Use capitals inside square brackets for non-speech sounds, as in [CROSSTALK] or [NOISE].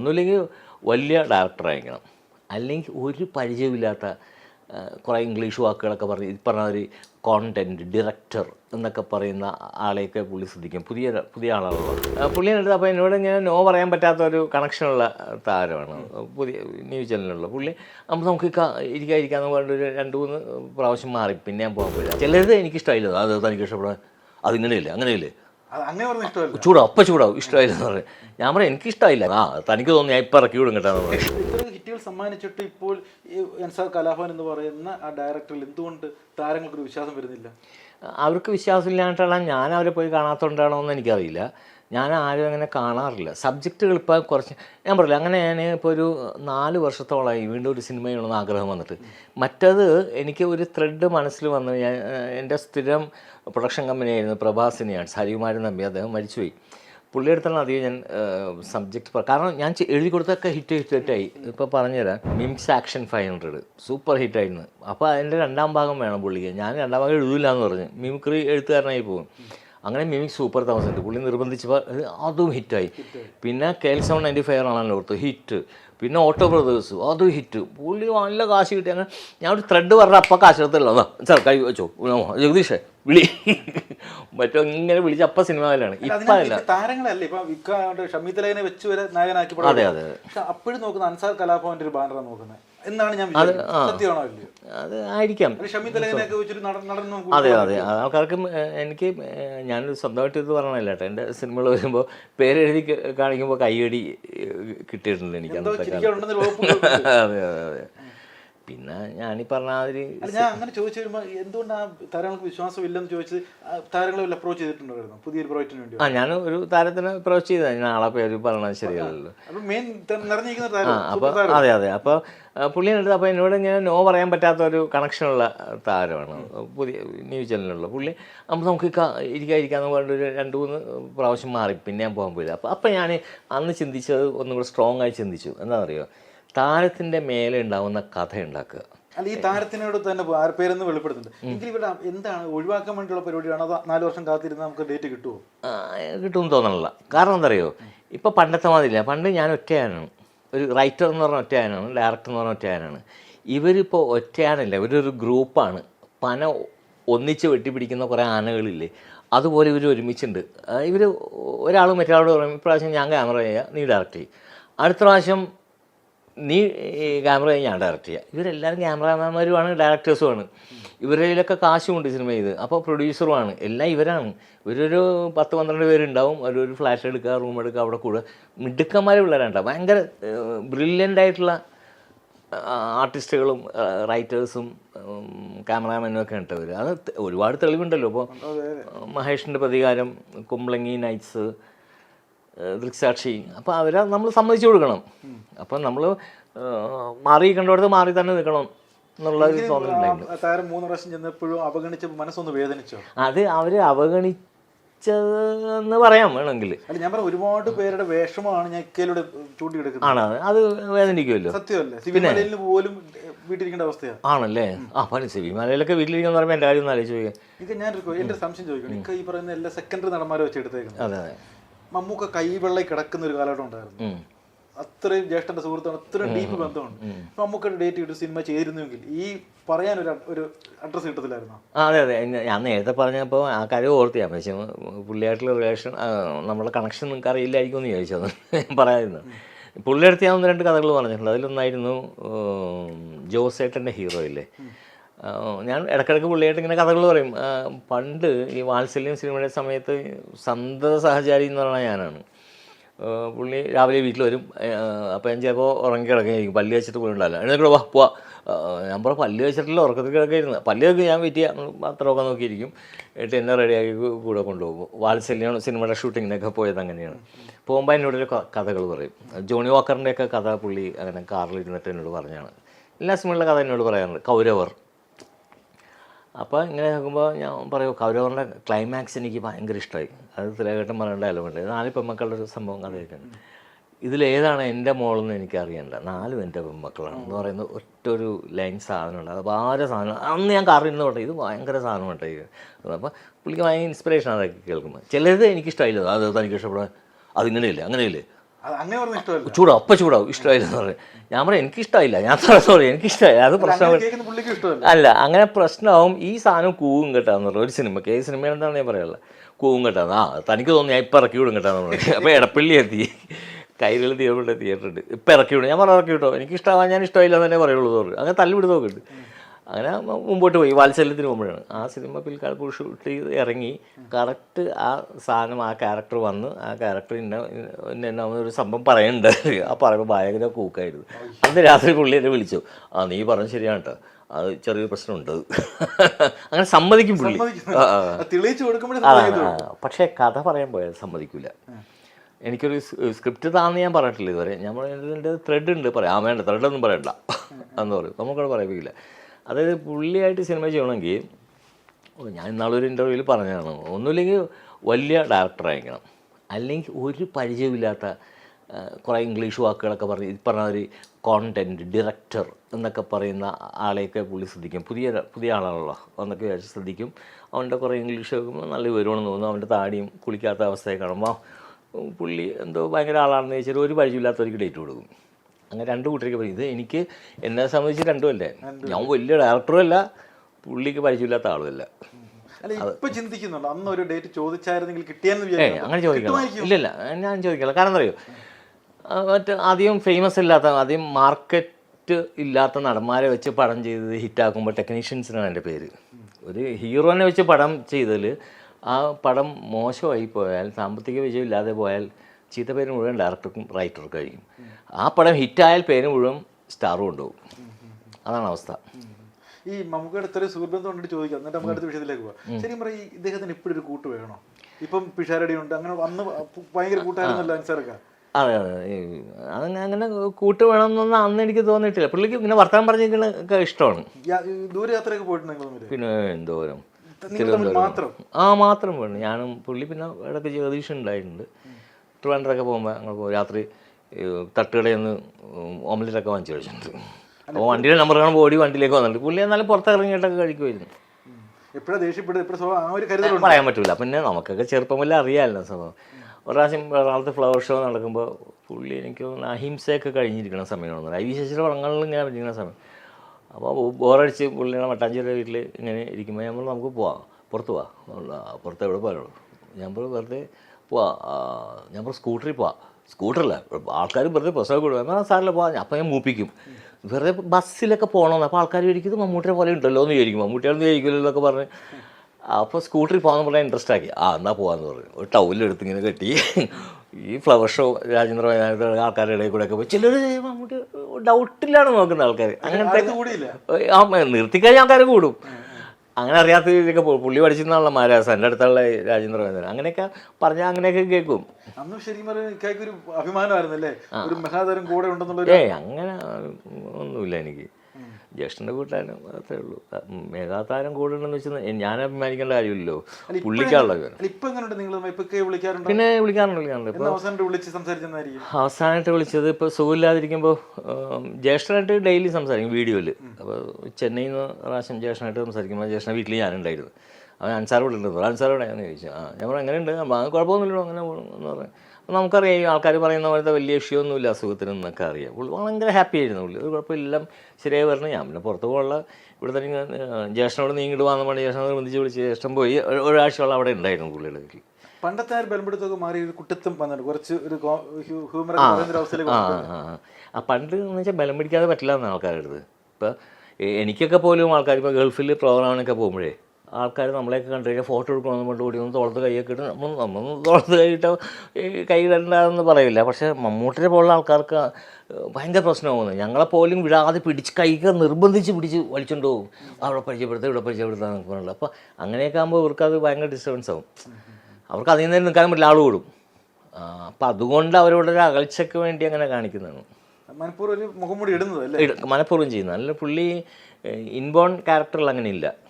ഒന്നുമില്ലെങ്കിൽ വലിയ ഡയറക്ടർ ആയിരിക്കണം. അല്ലെങ്കിൽ ഒരു പരിചയമില്ലാത്ത കുറേ ഇംഗ്ലീഷ് വാക്കുകളൊക്കെ പറഞ്ഞ് ഈ പറഞ്ഞ ഒരു കോണ്ടന്റ് ഡിറക്ടർ എന്നൊക്കെ പറയുന്ന ആളെയൊക്കെ പുള്ളി ശ്രദ്ധിക്കും. പുതിയ പുതിയ ആളാണല്ലോ. പുള്ളിയെ അടുത്ത് അപ്പോൾ എന്നോട് ഞാൻ നോ പറയാൻ പറ്റാത്ത ഒരു കണക്ഷനുള്ള താരമാണ്. പുതിയ ന്യൂസ് ചാനലിലുള്ള പുള്ളി. അപ്പോൾ നമുക്ക് ക- ഇരിക്കാം ഇരിക്കാന്ന് പറഞ്ഞിട്ട് ഒരു രണ്ട് മൂന്ന് പ്രാവശ്യം മാറി. പിന്നെ ഞാൻ പോകാൻ പോയില്ല. ചിലത് എനിക്കിഷ്ടമായില്ല. അത് തനിക്ക് ഇഷ്ടപ്പെടാൻ അതിങ്ങനെയില്ല അങ്ങനെയില്ലേ? അങ്ങനെ പറഞ്ഞ ഇഷ്ടമല്ല. ചൂടാവും അപ്പം ചൂടാവും ഇഷ്ടമായില്ല എന്ന് പറയും. ഞാൻ പറയാം എനിക്ക് ഇഷ്ടമായില്ല ആ തനിക്ക് തോന്നി ഞാൻ ഇപ്പം ഇറക്കി വിടും കേട്ടാന്ന് ഇത്രയും ഹിറ്റുകൾ സമ്മാനിച്ചിട്ട് ഇപ്പോൾ ഈ എൻസാർ കലാഭവൻ എന്ന് പറയുന്ന ആ ഡയറക്ടറിൽ എന്തുകൊണ്ട് താരങ്ങൾക്ക് ഒരു വിശ്വാസം വരുന്നില്ല? അവർക്ക് വിശ്വാസമില്ലാണ്ടാണ് ഞാൻ അവരെ പോയി കാണാത്തതുകൊണ്ടാണോ എന്ന് എനിക്കറിയില്ല. ഞാൻ ആരും അങ്ങനെ കാണാറില്ല. സബ്ജക്റ്റുകൾ ഇപ്പോൾ കുറച്ച് ഞാൻ പറയില്ല അങ്ങനെ ഞാൻ ഇപ്പോൾ ഒരു നാല് വർഷത്തോളമായി വീണ്ടും ഒരു സിനിമ ചെയ്യണമെന്ന് ആഗ്രഹം വന്നിട്ട്. മറ്റത് എനിക്ക് ഒരു ത്രെഡ് മനസ്സിൽ വന്നു ഞാൻ എന്റെ സ്ഥിരം പ്രൊഡക്ഷൻ കമ്പനിയായിരുന്നു പ്രഭാസിനിയാണ് ഹരികുമാരൻ നമ്പി അദ്ദേഹം മരിച്ചുപോയി. പുള്ളിയെടുത്താണ് അധികം ഞാൻ സബ്ജക്റ്റ് കാരണം ഞാൻ എഴുതി കൊടുത്തൊക്കെ ഹിറ്റ് ഹിറ്റ് ഹിറ്റായി ഇപ്പോൾ പറഞ്ഞുതരാം. മിംസ് ആക്ഷൻ ഫൈവ് ഹൺഡ്രഡ് സൂപ്പർ ഹിറ്റായിരുന്നു അപ്പോൾ അതിന്റെ രണ്ടാം ഭാഗം വേണം പുള്ളിക്ക്. ഞാൻ രണ്ടാം ഭാഗം എഴുതില്ല എന്ന് പറഞ്ഞു. മിമിക്രി എഴുത്തുകാരനായി പോകും. അങ്ങനെ മിമിക് സൂപ്പർ തൗസൻഡ്. പുള്ളി നിർബന്ധിച്ചപ്പോൾ അതും ഹിറ്റായി. പിന്നെ K L seven ninety five ആണല്ലോ ഓർത്ത് ഹിറ്റ്. പിന്നെ ഓട്ടോ ബ്രദേഴ്സ് അതും ഹിറ്റ്. പുള്ളി നല്ല കാശ് കിട്ടി. അങ്ങനെ ഞാൻ ഒരു ത്രെഡ് പറഞ്ഞ അപ്പം കാശ് എടുത്തല്ലോ സാർ കൈ വെച്ചോ. ജഗദീഷേ വിളി. മറ്റോ ഇങ്ങനെ വിളിച്ച അപ്പം സിനിമയിലാണ് ഇപ്പം അല്ല താരങ്ങളല്ലേ? ഇപ്പം വിക്ക ഷമീത്തലേനെ വെച്ച് വരെ നായകനാക്കി അതെ അതെ, അപ്പോഴും നോക്കുന്ന അൻസാർ കലാഭവന്റെ ഒരു ബാനറാണ് നോക്കുന്നത്. എന്നാണ് ഞാൻ സത്യമാണോ അത് ആയിരിക്കാം. അതെ അതെ. ആൾക്കാർക്ക് എനിക്ക് ഞാനൊരു സ്വന്തമായിട്ട് ഇത് പറഞ്ഞല്ല കേട്ടോ. എന്റെ സിനിമകൾ വരുമ്പോൾ പേരെഴുതി കാണിക്കുമ്പോൾ കൈയടി കിട്ടിയിട്ടുണ്ട് എനിക്ക് അന്നത്തെ കാലത്ത്. [LAUGHS] അതെ അതെ അതെ. പിന്നെ ഞാനീ പറഞ്ഞ മാതിരി ഞാൻ അങ്ങനെ ചോദിച്ചു വരുമ്പോൾ എന്തുകൊണ്ടാ ആ താരങ്ങൾക്ക് വിശ്വാസം ഇല്ലെന്ന് ചോദിച്ചത്? താരങ്ങളെ വല്ല അപ്രോച്ച് ചെയ്തിട്ടുണ്ടായിരുന്നു? പുതിയൊരു പ്രോജക്റ്റിന് വേണ്ടി ആ ഞാൻ ഒരു താരത്തിന് അപ്രോച്ച് ചെയ്ത ഞാൻ ആളെ പേര് പറഞ്ഞത് ശരിയല്ലല്ലോ. അപ്പോൾ മെയിൻ നിറഞ്ഞിരിക്കുന്ന താരം അപ്പോൾ അതെ അതെ. അപ്പോൾ പുള്ളിയുടെ അപ്പോൾ എന്നോട് ഞാൻ നോ പറയാൻ പറ്റാത്ത ഒരു കണക്ഷനുള്ള താരമാണ്. പുതിയ ന്യൂസ് ചാനലിലുള്ള പുള്ളി. അപ്പോൾ നമുക്ക് ഇരിക്കാതിരിക്കാന്ന് ഇരിക്കാന്ന് പറഞ്ഞിട്ട് ഒരു രണ്ട് മൂന്ന് പ്രാവശ്യം മാറി. പിന്നെ ഞാൻ പോകാൻ പോയില്ല അപ്പോൾ അപ്പോൾ ഞാൻ അന്ന് ചിന്തിച്ചത് ഒന്നും കൂടെ സ്ട്രോങ് ആയി ചിന്തിച്ചു. എന്താ പറയുക താരത്തിന്റെ മേലെ ഉണ്ടാവുന്ന കഥ ഉണ്ടാക്കുക. അല്ല ഈ താരത്തിനോട് തന്നെ പേരെന്ന് വെളിപ്പെടുത്തുന്നുണ്ട്. എങ്കിൽ ഇവിടെ എന്താണ് ഒഴിവാക്കാൻ വേണ്ടിയുള്ള പരിപാടിയാണോ അതോ നാല് വർഷം കാത്തിരുന്ന് നമുക്ക് ഡേറ്റ് കിട്ടുമോ കിട്ടുമെന്ന് തോന്നണില്ല. കാരണം എന്താ അറിയോ ഇപ്പോൾ പണ്ടത്തെ മാതിരില്ല പണ്ട് ഞാൻ ഒറ്റയാനാണ് ഒരു റൈറ്റർ എന്ന് പറഞ്ഞ ഒറ്റയാനാണ് ഡയറക്ടർ എന്ന് പറഞ്ഞ ഒറ്റയാനാണ് ഇവരിപ്പോൾ ഒറ്റയാനല്ല ഇവരൊരു ഗ്രൂപ്പാണ് പന ഒന്നിച്ച് വെട്ടിപ്പിടിക്കുന്ന കുറേ ആനകളില്ലേ? അതുപോലെ ഇവർ ഒരുമിച്ചുണ്ട്. ഇവർ ഒരാൾ മറ്റൊരാളോട് പറയും ഇപ്രാവശ്യം ഞാൻ ക്യാമറ ചെയ്യുക നീ ഡയറക്റ്റ് ചെയ്യും. അടുത്ത പ്രാവശ്യം നീ ഈ ക്യാമറ ഞാൻ ഡയറക്റ്റ് ചെയ്യുക ഇവരെല്ലാവരും ക്യാമറാമാന്മാരുമാണ് ഡയറക്ടേഴ്സുമാണ് ഇവരിലൊക്കെ കാശുമുണ്ട് സിനിമ ചെയ്ത് അപ്പോൾ പ്രൊഡ്യൂസറുമാണ് എല്ലാം ഇവരാണ്. ഇവരൊരു പത്ത് പന്ത്രണ്ട് പേരുണ്ടാവും. അവരൊരു ഫ്ലാഷ് എടുക്കുക റൂം എടുക്കുക അവിടെ കൂടുക. മിടുക്കന്മാരെ പിള്ളേരാണ്ട ഭയങ്കര ബ്രില്യന്റ് ആയിട്ടുള്ള ആർട്ടിസ്റ്റുകളും റൈറ്റേഴ്സും ക്യാമറാമാനും ഒക്കെ ഉണ്ട് അവർ അത് ഒരുപാട് തെളിവുണ്ടല്ലോ. ഇപ്പോൾ മഹേഷിന്റെ പ്രതികാരം കുമ്പളങ്ങി നൈറ്റ്സ് ദൃക്സാക്ഷി അപ്പോൾ അവരെ നമ്മൾ സമ്മതിച്ചു കൊടുക്കണം. അപ്പം നമ്മൾ മാറി കണ്ടോടത്ത് മാറി തന്നെ നിൽക്കണം എന്നുള്ള ഒരു തോന്നലുണ്ടായിരുന്നു അവഗണിച്ച അത് അവർ അവഗണിച്ചതെന്ന് പറയാം വേണമെങ്കിൽ. അല്ല ഞാൻ പറഞ്ഞ ഒരുപാട് പേരുടെ വേഷമാണ് ഞാൻ ഇക്കയിലൂടെ ചൂണ്ടിയെടുക്കുന്നത്. ആണ് അത് വേദനിക്കുമല്ലോ. സത്യമല്ലേ പോലും വീട്ടിലിരിക്കേണ്ട അവസ്ഥയാണ് ആണല്ലേ? ആ പല സിബി മലയിലൊക്കെ വീട്ടിലിരിക്കുന്ന പറയുമ്പോൾ എന്റെ കാര്യം ഒന്ന് ആലോചിച്ച് ഇക്ക കൊ- എന്റെ സംശയം ചോദിക്കണം ഇക്ക ഈ പറയുന്ന എല്ലാ സെക്കൻഡറി നടന്മാരെ വെച്ച് എടുത്തേക്കുന്നത് അതെ അതെ. മമ്മൂക്ക കൈവെള്ളയിൽ കിടക്കുന്ന ഒരു കാലഘട്ടം ഉണ്ടായിരുന്നു. അത്രയും ജ്യേഷ്ഠന്റെ സുഹൃത്താണ് അത്രയും ഡീപ്പ് ബന്ധമുണ്ട് മമ്മൂക്കയുടെ ഡേറ്റ് കിട്ടി സിനിമ ചെയ്തിരുന്നുവെങ്കിൽ ഈ പറയാൻ ഒരു ഒരു അഡ്രസ്സ് കിട്ടത്തില്ലായിരുന്നോ? അതെ അതെ. ഞാൻ- നേരത്തെ പറഞ്ഞപ്പോൾ ആ കാര്യം ഓർത്തിയാ. പക്ഷേ പുള്ളിയായിട്ടുള്ള റിലേഷൻ നമ്മളെ കണക്ഷൻ നിങ്ങൾക്ക് അറിയില്ലായിരിക്കും എന്ന് ചോദിച്ചത് ഞാൻ പറയാമായിരുന്നു പുള്ളിയടുത്ത് ഞാൻ ഒന്ന് രണ്ട് കഥകൾ പറഞ്ഞിട്ടുണ്ട്. അതിലൊന്നായിരുന്നു ജോസേട്ടന്റെ ഹീറോ ഇല്ലേ? ഞാൻ ഇടക്കിടക്ക് പുള്ളിയായിട്ട് ഇങ്ങനെ കഥകൾ പറയും. പണ്ട് ഈ വാത്സല്യം സിനിമയുടെ സമയത്ത് സന്തത സഹചാരി എന്ന് പറഞ്ഞാൽ ഞാനാണ്. പുള്ളി രാവിലെ വീട്ടിൽ വരും. അപ്പോൾ ഞാൻ ചിലപ്പോൾ ഉറങ്ങി കിടക്കുകയായിരിക്കും. പല്ല് വെച്ചിട്ട് പോയിട്ടുണ്ടല്ലോ. എഴുന്നേക്കൂടെ വാ പോവാ. ഞാൻ പറ പല്ല് വെച്ചിട്ടില്ല ഉറക്കത്തിൽ കിടക്കായിരുന്നു പല്ല് വെക്കുക ഞാൻ വെയിറ്റ് ചെയ്യാം. പത്രമൊക്കെ നോക്കിയിരിക്കും. എന്നിട്ട് എന്നെ റെഡിയാക്കി കൂടെ കൊണ്ടുപോകും. വാത്സല്യം സിനിമയുടെ ഷൂട്ടിങ്ങിനൊക്കെ പോയത് അങ്ങനെയാണ്. പോകുമ്പോൾ എന്നോടൊരു കഥകൾ പറയും. ജോണി വാക്കറിന്റെയൊക്കെ കഥ പുള്ളി അങ്ങനെ കാറിൽ ഇരുന്നിട്ട് എന്നോട് പറഞ്ഞാണ്. എല്ലാ സിനിമകളിലെ കഥ എന്നോട് പറയാറുണ്ട്. കൗരവർ. അപ്പോൾ ഇങ്ങനെ നോക്കുമ്പോൾ ഞാൻ പറയും കൗരവറിന്റെ ക്ലൈമാക്സ് എനിക്ക് ഭയങ്കര ഇഷ്ടമായി അത് തിരകട്ടം പറയേണ്ട ഡയലോഗുണ്ട് നാല് പെൺമക്കളുടെ ഒരു സംഭവം കഥയൊക്കെയുണ്ട് ഇതിലേതാണ് എന്റെ മോളെന്ന് എനിക്കറിയണ്ട നാലും എന്റെ പെമ്മക്കളാണ് എന്ന് പറയുന്ന ഒറ്റ ഒരു ലൈൻ സാധനമുണ്ട്. അത് വളരെ സാധനം. അന്ന് ഞാൻ കറിയുന്നത് നിന്ന് ഇത് ഭയങ്കര സാധനമുണ്ട് അപ്പോൾ പുള്ളിക്ക് ഭയങ്കര ഇൻസ്പിറേഷൻ അതൊക്കെ കേൾക്കുമ്പോൾ ചിലത് എനിക്കിഷ്ടമായില്ല അത് തനിക്ക് ഇഷ്ടപ്പെടാൻ. അതിങ്ങനെയില്ലേ അങ്ങനെയില്ലേ? ചൂടാവും അപ്പം ചൂടാവും ഇഷ്ടമായില്ലെന്ന് പറയും. ഞാൻ പറയാം എനിക്കിഷ്ടമായില്ല ഞാൻ സോറി എനിക്കിഷ്ടമായി അത് പ്രശ്നം അല്ല അങ്ങനെ പ്രശ്നമാവും. ഈ സാധനം കൂവും കേട്ടാന്ന് പറഞ്ഞു ഒരു സിനിമയ്ക്ക് ഏത് സിനിമ എന്താണെന്ന് ഞാൻ പറയാനുള്ളത് കൂവും കേട്ടാന്ന് ആ തനിക്ക് തോന്നി ഞാൻ ഇപ്പം ഇറക്കി വിടും കേട്ടാന്ന് പറഞ്ഞു അപ്പോൾ എടപ്പള്ളി എത്തി. കൈരളി തിയേറ്ററിൽ തിയേറ്റർ ഉണ്ട് ഇപ്പം ഇറക്കി വിടും. ഞാൻ പറഞ്ഞു ഇറക്കി വിട്ടോ. എനിക്ക് ഇഷ്ടമാവാൻ ഞാൻ ഇഷ്ടമായില്ല എന്ന് തന്നെ പറയുള്ളൂ തോറും അങ്ങനെ തല്ലിവിടുന്നതൊക്കെ ഉണ്ട് അങ്ങനെ മുമ്പോട്ട് പോയി. വാത്സല്യത്തിന് പോകുമ്പോഴാണ്. ആ സിനിമ പിൽക്കാലത്ത് ഷൂട്ട് ചെയ്ത് ഇറങ്ങി. കറക്റ്റ് ആ സാധനം ആ ക്യാരക്ടർ വന്ന് ആ ക്യാരക്ടർ ഇന്ന ഇന്ന ഒരു സംഭവം പറയുന്നുണ്ട്. ആ പറയുമ്പോൾ ഭയങ്കര കൂക്കായിരുന്നു. അന്ന് രാത്രി പുള്ളി എന്നെ വിളിച്ചു. ആ നീ പറഞ്ഞത് ശരിയാണ് കേട്ടോ അത് ചെറിയൊരു പ്രശ്നമുണ്ട്. അങ്ങനെ സമ്മതിക്കും പുള്ളി. പക്ഷേ കഥ പറയാൻ പോയാൽ സമ്മതിക്കില്ല എനിക്കൊരു സ്ക്രിപ്റ്റ് താന്ന് ഞാൻ പറഞ്ഞിട്ടില്ല ഇതുവരെ. ഞാൻ പറയുന്നത് ത്രെഡ് ഉണ്ട്. പറയാം. ആ വേണ്ട. ത്രെഡൊന്നും പറയണ്ട. എന്ന് പറയും. നമുക്കവിടെ പറയിപ്പിക്കില്ല. അതായത് പുള്ളിയായിട്ട് സിനിമ ചെയ്യണമെങ്കിൽ ഞാൻ ഇന്നാളൊരു ഇന്റർവ്യൂവിൽ പറഞ്ഞതാണ് ഒന്നുമില്ലെങ്കിൽ വലിയ ഡയറക്ടർ ആയിരിക്കണം. അല്ലെങ്കിൽ ഒരു പരിചയമില്ലാത്ത കുറേ ഇംഗ്ലീഷ് വാക്കുകളൊക്കെ പറഞ്ഞ് ഈ പറഞ്ഞ ഒരു കോണ്ടന്റ് ഡിറക്ടർ എന്നൊക്കെ പറയുന്ന ആളെയൊക്കെ പുള്ളി ശ്രദ്ധിക്കും. പുതിയ പുതിയ ആളാണല്ലോ എന്നൊക്കെ വിചാരിച്ച് ശ്രദ്ധിക്കും. അവന്റെ കുറേ ഇംഗ്ലീഷ് കേൾക്കുമ്പോൾ നല്ല വിവരമാണെന്ന് തോന്നുന്നു. അവന്റെ താടിയും കുളിക്കാത്ത അവസ്ഥയെ കാണുമ്പോൾ പുള്ളി എന്തോ ഭയങ്കര ആളാണെന്ന് ചോദിച്ചാൽ ഒരു പരിചയമില്ലാത്തവർക്ക് ഡേറ്റ് കൊടുക്കും. അങ്ങനെ രണ്ട് കൂട്ടരൊക്കെ പറയും ഇത് എനിക്ക് എന്നെ സംബന്ധിച്ച് രണ്ടുമല്ലേ? ഞാൻ വലിയ ഡയറക്ടറും അല്ല പുള്ളിക്ക് പരിചയമില്ലാത്ത ആളുമല്ല. അല്ല ഇപ്പൊ ചിന്തിക്കുന്നുണ്ട്? അന്ന് ഒരു ഡേറ്റ് ചോദിച്ചായിരുന്നെങ്കിൽ കിട്ടിയെന്ന് അങ്ങനെ ചോദിക്കണം ഇല്ലല്ല ഞാൻ ചോദിക്കില്ല കാരണം അറിയോ? മറ്റേ ആദ്യം ഫേമസ് ഇല്ലാത്ത ആദ്യം മാർക്കറ്റ് ഇല്ലാത്ത നടന്മാരെ വെച്ച് പടം ചെയ്ത് ഹിറ്റാക്കുമ്പോൾ ടെക്നീഷ്യൻസിനാണ് എന്റെ പേര്. ഒരു ഹീറോനെ വെച്ച് പടം ചെയ്തതിൽ ആ പടം മോശമായി പോയാൽ സാമ്പത്തിക വിജയം ഇല്ലാതെ പോയാൽ ചീത്ത പേര് മുഴുവൻ ഡയറക്ടർക്കും റൈറ്റർക്കും കഴിയും ആ പടം ഹിറ്റായാൽ പേര് മുഴുവൻ സ്റ്റാറും ഉണ്ടാവും അതാണ് അവസ്ഥ. ഈ മമ്മൂക്കയുടെ ഇത്രയും സുഹൃബന്ധം കൊണ്ടിട്ട് ചോദിക്കാം. എന്നിട്ട് നമുക്ക് അടുത്ത വിഷയത്തിലേക്ക് പോകാം ശരിക്കും പറയും ഇദ്ദേഹത്തിന് ഇപ്പോഴും ഒരു കൂട്ട് വേണോ? ഇപ്പം പിഷാരടി ഉണ്ട് അങ്ങനെ അന്ന് ഭയങ്കര കൂട്ടായിരുന്നല്ലോ അൻസാറൊക്കെ അതെ അതെ. അത് അങ്ങനെ കൂട്ട് വേണമെന്നൊന്നും അന്ന് എനിക്ക് തോന്നിയിട്ടില്ല. പുള്ളിക്ക് ഇങ്ങനെ വർത്തമാനം പറഞ്ഞിരിക്കണൊക്കെ ഇഷ്ടമാണ്. ദൂരയാത്രയൊക്കെ പോയിട്ടുണ്ട് നിങ്ങൾ തമ്മിൽ? പിന്നെ എന്തോരം? മാത്രം? ആ മാത്രം വേണം ഞാനും പുള്ളി പിന്നെ ഇടയ്ക്ക് ജഗദീഷ് ഉണ്ടായിട്ടുണ്ട്. ട്രിവാൻഡ്രൊക്കെ പോകുമ്പോൾ ഞങ്ങൾ രാത്രി തട്ടുകടയിൽ നിന്ന് ഓംലെറ്റൊക്കെ വാങ്ങിച്ചു കഴിച്ചിട്ടുണ്ട്. അപ്പോൾ വണ്ടിയുടെ നമ്പർ കാണുമ്പോൾ ഓടി വണ്ടിയിലേക്ക് വന്നിട്ടുണ്ട്. പുള്ളി എന്നാലും പുറത്തിറങ്ങിയിട്ടൊക്കെ കഴിക്കുമായിരുന്നു എപ്പോഴാണ് ദേഷ്യപ്പെടുന്നത് സ്വഭാവം? ആ ഒരു കരുതൽ പറയാൻ പറ്റില്ല പിന്നെ നമുക്കൊക്കെ ചെറുപ്പം വല്ല അറിയാമല്ലോ സംഭവം ഒരു പ്രാവശ്യം എറണാകുളത്ത് ഫ്ലവർ ഷോ നടക്കുമ്പോൾ പുള്ളി എനിക്ക് തോന്നുന്നു അഹിംസയൊക്കെ കഴിഞ്ഞിരിക്കുന്ന സമയമാണ് ഐ വി ശശിയുടെ പടങ്ങളിൽ ഇങ്ങനെ ഇരിക്കുന്ന സമയം. അപ്പോൾ ബോറടിച്ച് പുള്ളിയുടെ മട്ടാഞ്ചേരി വീട്ടിൽ ഇങ്ങനെ ഇരിക്കുമ്പോൾ പറഞ്ഞു നമുക്ക് പോവാം. പുറത്ത് പോവാം. പറഞ്ഞു, "ആ, പുറത്ത് എവിടെ പോയാലുള്ളൂ ഞാൻ വെറുതെ പോവാ. ഞാൻ പറഞ്ഞു സ്കൂട്ടറിൽ പോവാം. സ്കൂട്ടറില്ല ആൾക്കാർ വെറുതെ ബസ്സൊക്കെ കൊടുക്കും എന്നാൽ സാറിൽ പോവാം. അപ്പം ഞാൻ മൂപ്പിക്കും. വെറുതെ ബസ്സിലൊക്കെ പോകണമെന്ന് അപ്പോൾ ആൾക്കാർ വിചാരിക്കും മമ്മൂട്ടിയെ പോലെ ഉണ്ടല്ലോ എന്ന് വിചാരിക്കും. മമ്മൂട്ടിയാണെന്ന് വിചാരിക്കില്ലല്ലോ എന്നൊക്കെ പറഞ്ഞ്. അപ്പോൾ സ്കൂട്ടറിൽ പോകാമെന്ന് പറഞ്ഞാൽ ഇൻട്രസ്റ്റ് ആക്കി. ആ എന്നാൽ പോകാമെന്ന് പറഞ്ഞു. ഒരു ടൗലെടുത്ത് ഇങ്ങനെ കെട്ടി. ഈ ഫ്ലവർ ഷോ രാജേന്ദ്ര വയനാട് ആൾക്കാരുടെ ഇടയിൽ കൂടെ ഒക്കെ പോയി. ചിലർ മമ്മൂട്ടി ഡൗട്ടിലാണ് നോക്കുന്ന ആൾക്കാർ അങ്ങനത്തെ ആ നിർത്തിക്കഴിഞ്ഞാൽ ആൾക്കാർ കൂടും. അങ്ങനെ അറിയാത്ത രീതിയിലൊക്കെ പോകും പുള്ളി പഠിച്ചിരുന്നുള്ള മാരാസ് എന്റെ അടുത്തുള്ള രാജേന്ദ്ര മേന്ദ്രൻ അങ്ങനെയൊക്കെ പറഞ്ഞാൽ അങ്ങനെയൊക്കെ കേൾക്കും. അന്ന് ശരിക്കും ഒരു അഭിമാനമായിരുന്നല്ലേ? ഒരു മഹാതാരം കൂടെ ഉണ്ടെന്നുള്ള ഏ അങ്ങനെ ഒന്നുമില്ല എനിക്ക്. ജ്യേഷ്ഠന്റെ കൂട്ടാനും അത്രേ ഉള്ളൂ. മേധാതാരം കൂടുതലെന്ന് വെച്ചാൽ ഞാൻ അഭിമാനിക്കേണ്ട കാര്യമില്ലല്ലോ. പുള്ളിക്കാനുള്ള പിന്നെ വിളിക്കാറുണ്ട് വിളിക്കാറുണ്ട്. അവസാനമായിട്ട് വിളിച്ചത് ഇപ്പോൾ സുഖമില്ലാതിരിക്കുമ്പോൾ ജ്യേഷ്ഠനായിട്ട് ഡെയിലി സംസാരിക്കും വീഡിയോയിൽ അപ്പോൾ ചെന്നൈയിൽ നിന്ന് പ്രാവശ്യം ജ്യേഷ്ഠനായിട്ട് സംസാരിക്കുമ്പോൾ ജ്യേഷ്ഠൻ വീട്ടിൽ ഞാനുണ്ടായിരുന്നു. അവൻ അൻസാർ വിളിട്ടുണ്ട് അൻസാർ ഞാൻ ചോദിച്ചു. ആ ഞാൻ പറഞ്ഞു എങ്ങനെയുണ്ട് ആ കുഴപ്പമൊന്നുമില്ലല്ലോ അങ്ങനെ പോകണം എന്ന് പറഞ്ഞു. നമുക്കറിയാം ഈ ആൾക്കാർ പറയുന്ന പോലത്തെ വലിയ വിഷയമൊന്നുമില്ല അസുഖത്തിന് എന്നൊക്കെ അറിയാം. പുള്ളി ഭയങ്കര ഹാപ്പി ആയിരുന്നു പുള്ളി. ഒരു കുഴപ്പമില്ല ശരിയായി പറഞ്ഞു ഞാൻ പിന്നെ പുറത്ത് പോകാനുള്ള ഇവിടെ തന്നെ ജ്യേഷ്ഠനോട് നീങ്ങിട്ട് വന്ന പണി ജ്യേഷ്ഠനെ നിർബന്ധിച്ച് വിളിച്ച് ജ്യേഷ്ഠൻ പോയി. ഒരു- ഒരാഴ്ചയോളം അവിടെ ഉണ്ടായിരുന്നു പുള്ളിയുടെ വീട്ടിൽ. പണ്ടത്തെ ആ ബലപ്പെടുത്തൊക്കെ മാറി ഒരു കുട്ടിത്തം വന്നിട്ട് കുറച്ച് ഒരു ഹ്യൂമർ. ആ പണ്ട് എന്ന് വെച്ചാൽ ബലം പിടിക്കാതെ പറ്റില്ല എന്നാണ് ആൾക്കാരുടെ അടുത്ത്. ഇപ്പം എനിക്കൊക്കെ പോലും ആൾക്കാർ ഇപ്പോൾ ഗൾഫിൽ പ്രോഗ്രാമിനൊക്കെ പോകുമ്പോഴേ ആൾക്കാർ നമ്മളെയൊക്കെ കണ്ടു കഴിഞ്ഞാൽ ഫോട്ടോ എടുക്കണമെന്ന് കൊണ്ട് കൂടി ഒന്ന് തോളത്ത് കൈയൊക്കെ ഇട്ട് നമ്മൾ നമ്മൾ തോളത്ത് കൈയിട്ട് കൈ ഇടണ്ടെന്ന് പറയില്ല. പക്ഷേ മമ്മൂട്ടിനെ പോലുള്ള ആൾക്കാർക്ക് ഭയങ്കര പ്രശ്നമാകുന്നത് ഞങ്ങളെ പോലും വിടാതെ പിടിച്ച് കൈക്ക് നിർബന്ധിച്ച് പിടിച്ച് വലിച്ചുകൊണ്ട് പോകും. അവിടെ പരിചയപ്പെടുത്തുക ഇവിടെ പരിചയപ്പെടുത്താൻ നിൽക്കുന്നുണ്ട് അപ്പോൾ അങ്ങനെയൊക്കെ ആകുമ്പോൾ ഇവർക്ക് അത് ഭയങ്കര ഡിസ്റ്റർബൻസ് ആവും. അവർക്ക് അതിൽ നിന്ന് നിൽക്കാൻ പറ്റില്ല ആൾ കൂടും. അപ്പം അതുകൊണ്ട് അവരോടൊരു അകൽച്ചയ്ക്ക് വേണ്ടി അങ്ങനെ കാണിക്കുന്നതാണ്. മനപ്പൂർവം ഒരു മുഖംമൂടി ഇടുന്നത് അല്ലേ? ഇട- മനഃപൂർവം ചെയ്യുന്നത്. അല്ല പുള്ളി ഇൻബോൺ ക്യാരക്ടറിൽ അങ്ങനെ ഇല്ല